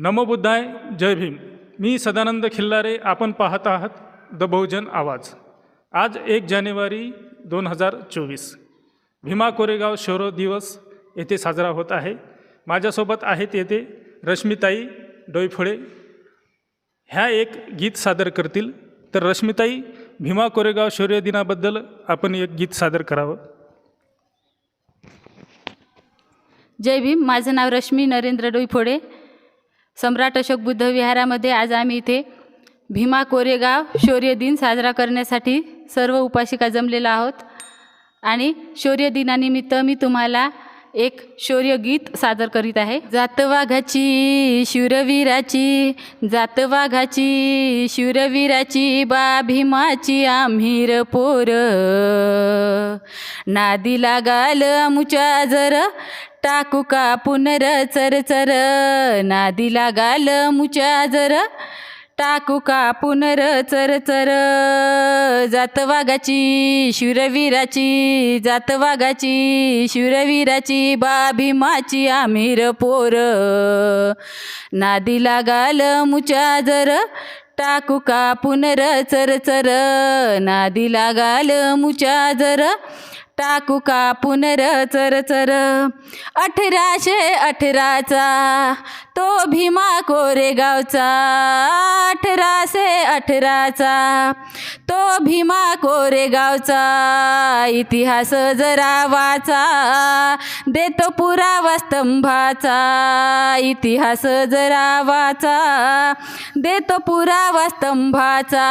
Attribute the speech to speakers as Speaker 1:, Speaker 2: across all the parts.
Speaker 1: नमबुद्धाय जय भीम. मी सदानंद खिल्लारे आपण पाहत आहात द बहुजन आवाज. आज एक जानेवारी दोन हजार चोवीस. भीमा कोरेगाव शौर्य दिवस येथे साजरा होत आहे. माझ्यासोबत आहेत येथे रश्मिताई डोईफळे. ह्या एक गीत सादर करतील. तर रश्मिताई भीमा कोरेगाव शौर्य दिनाबद्दल आपण एक गीत सादर करावं.
Speaker 2: जय भीम. माझं नाव रश्मी नरेंद्र डोईफोडे सम्राट अशोक बुद्ध विहारामध्ये आज आम्ही इथे भीमा कोरेगाव शौर्य दिन साजरा करण्यासाठी सर्व उपासिका जमलेला आहोत. आणि शौर्य दिनानिमित्त मी तुम्हाला एक शौर्य गीत सादर करीत आहे. जात वाघाची शूरवीराची जात वाघाची शूरवीराची बा भीमाची आम्हीर पोर. नादी लागाल मुच्या जर टाकू का पुनर चर चर नादी लागाल मुच्या जर टाकू का पुनर चर चर. जात वाघाची शूरवीराची. जात वाघाची शूरवीराची बाभीमाची आमिर पोर. नादी लागाल मुच्या जर टाकू का पुनर चर चर. नादी लागाल मुच्या जर टाकू का पुनर चरचर अठराशे अठराचा तो भीमा कोरेगावचा अठराशे अठराचा तो भीमा कोरेगावचा इतिहास जरा वाचा देतो पुरावा स्तंभाचा. इतिहास जरा वाचा देतो पुरावा स्तंभाचा.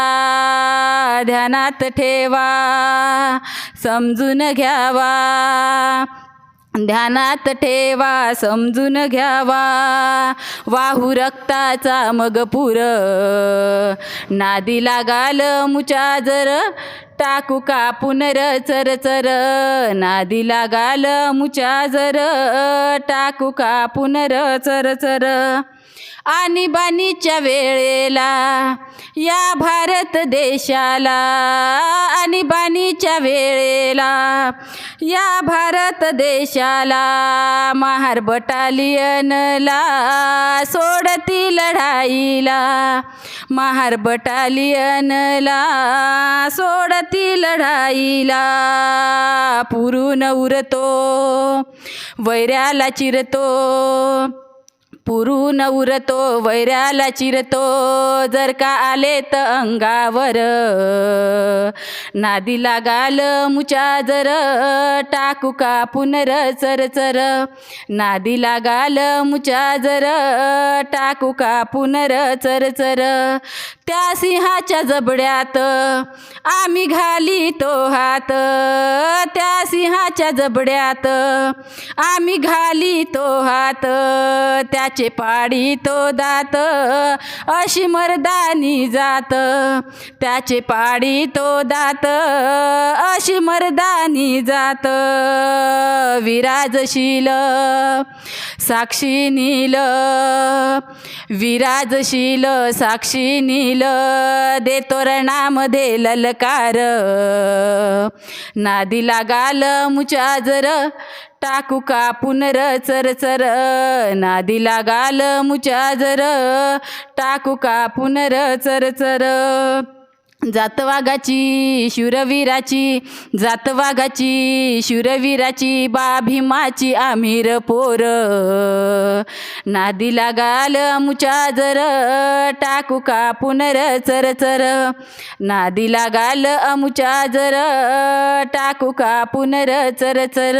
Speaker 2: ध्यानात ठेवा समजून घ्यावा. ध्यानात ठेवा समजून घ्यावा. वाहू रक्ताचा मग पुर. नादी लागाल मुच्या जर टाकू का पुनर चर चर. नादी लागाल मुच्या जर टाकू का पुनर चर चर. आणीबाणीच्या वेळेला या भारत देशाला. आणीबाणीच्या वेळेला या भारत देशाला महार बटालियनला सोडती लढाईला. महार बटालियनला सोडती लढाईला. पुरून उरतो वैऱ्याला चिरतो पुरून उरतो वैराला चिरतो. जर का आले तर अंगावर. नादी लागाल मुच्या जर टाकू का पुनर चर चर. नादी लागाल मुच्या जर टाकू का पुनर चर चर. त्या सिंहाच्या जबड्यात आम्ही घाली तो हात. त्या सिंहाच्या जबड्यात आम्ही घाली तो हात त्याचे पाडी तो दात अशी मर्दानी जात. त्याचे पाडी तो दात अशी मर्दानी जात. विराजशील साक्षी नील. विराजशील साक्षी नील. देतो रणामध्ये ललकार. नादी लागाल मुच्या जर टाकू का पुनर चर चर. नादी लागाल मुच्या जर. टाकू का पुनर चर. जातवाघाची शूरवीराची जातवाघाची शूरवीराची बा भीमाची आमिर पोर. नादी लागाल मुचा जर टाकू का पुनर चर चर. नादी लागाल अमुचा जर टाकू का पुनर चर चर.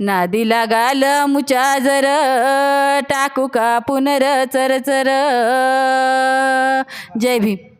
Speaker 2: नादी लागाल मुचा जर टाकू का पुनर चर चर. जय भीम.